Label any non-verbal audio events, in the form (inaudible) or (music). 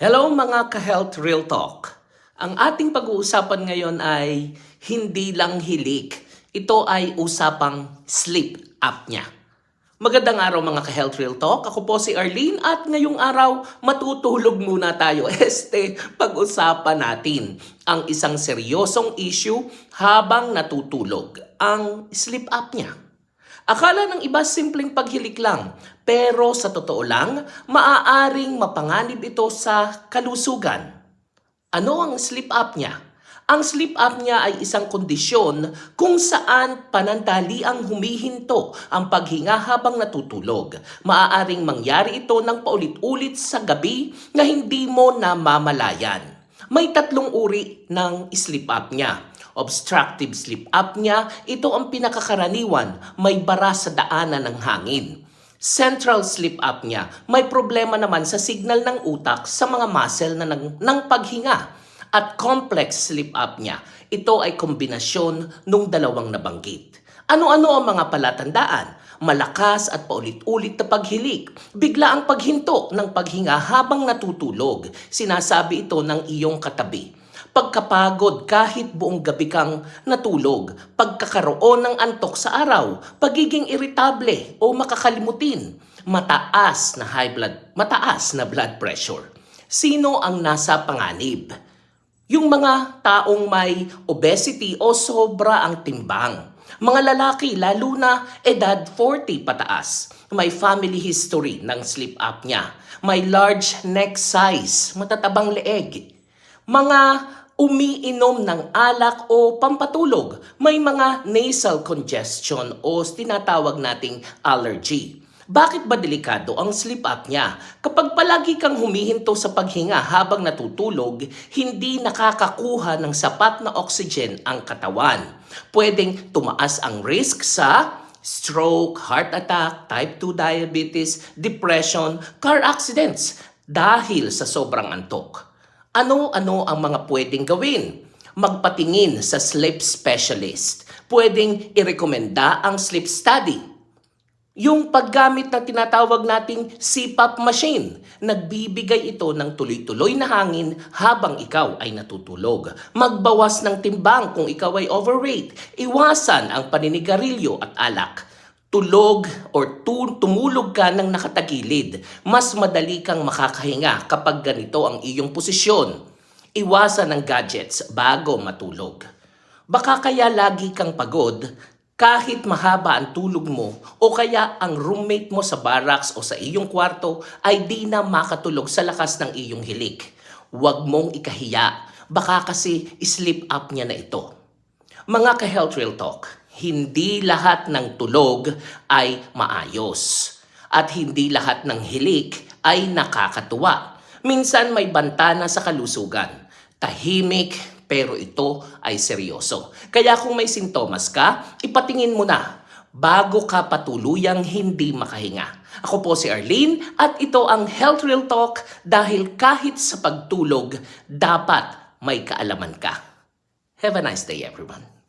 Hello mga ka-health real talk. Ang ating pag-uusapan ngayon ay hindi lang hilik. Ito ay usapang sleep apnea. Magandang araw mga ka-health real talk. Ako po si Arlene at ngayong araw matutulog muna tayo. (laughs) Este, pag-usapan natin ang isang seryosong issue habang natutulog, ang sleep apnea. Akala ng iba simpleng paghilik lang, pero sa totoo lang, maaaring mapanganib ito sa kalusugan. Ano ang sleep apnea? Ang sleep apnea ay isang kondisyon kung saan panandaliang humihinto ang paghinga habang natutulog. Maaaring mangyari ito ng paulit-ulit sa gabi na hindi mo namamalayan. May tatlong uri ng sleep apnea. Obstructive sleep apnea, ito ang pinakakaraniwan, may bara sa daanan ng hangin. Central sleep apnea, may problema naman sa signal ng utak sa mga muscle na ng, ng paghinga. At complex sleep apnea, ito ay kombinasyon ng dalawang nabanggit. Ano-ano ang mga palatandaan? Malakas at paulit-ulit na paghilik. Bigla ang paghinto ng paghinga habang natutulog. Sinasabi ito ng iyong katabi. Pagkapagod kahit buong gabi kang natulog, pagkakaroon ng antok sa araw, pagiging irritable o makakalimutin, mataas na high blood, mataas na blood pressure. Sino ang nasa panganib? Yung mga taong may obesity o sobra ang timbang. Mga lalaki, lalo na edad 40 pataas, may family history ng sleep apnea, may large neck size, matatabang leeg, mga umiinom ng alak o pampatulog, may mga nasal congestion o tinatawag nating allergy. Bakit ba delikado ang sleep apnea? Kapag palagi kang humihinto sa paghinga habang natutulog, hindi nakakakuha ng sapat na oxygen ang katawan. Pwedeng tumaas ang risk sa stroke, heart attack, type 2 diabetes, depression, car accidents dahil sa sobrang antok. Ano-ano ang mga pwedeng gawin? Magpatingin sa sleep specialist. Pwedeng irekomenda ang sleep study. Yung paggamit na tinatawag nating CPAP machine, nagbibigay ito ng tuloy-tuloy na hangin habang ikaw ay natutulog. Magbawas ng timbang kung ikaw ay overweight. Iwasan ang paninigarilyo at alak tulog or tu- tumulog ka ng nakatagilid, mas madali kang makakahinga kapag ganito ang iyong posisyon. Iwasan ng gadgets bago matulog. Baka kaya lagi kang pagod kahit mahaba ang tulog mo o kaya ang roommate mo sa barracks o sa iyong kwarto ay di na makatulog sa lakas ng iyong hilik. Huwag mong ikahiya. Baka kasi sleep apnea na ito. Mga ka-health real talk, hindi lahat ng tulog ay maayos. At hindi lahat ng hilik ay nakakatuwa. Minsan may bantana sa kalusugan. Tahimik, pero ito ay seryoso. Kaya kung may sintomas ka, ipatingin mo na bago ka patuluyang hindi makahinga. Ako po si Arlene at ito ang Health Real Talk dahil kahit sa pagtulog, dapat may kaalaman ka. Have a nice day everyone.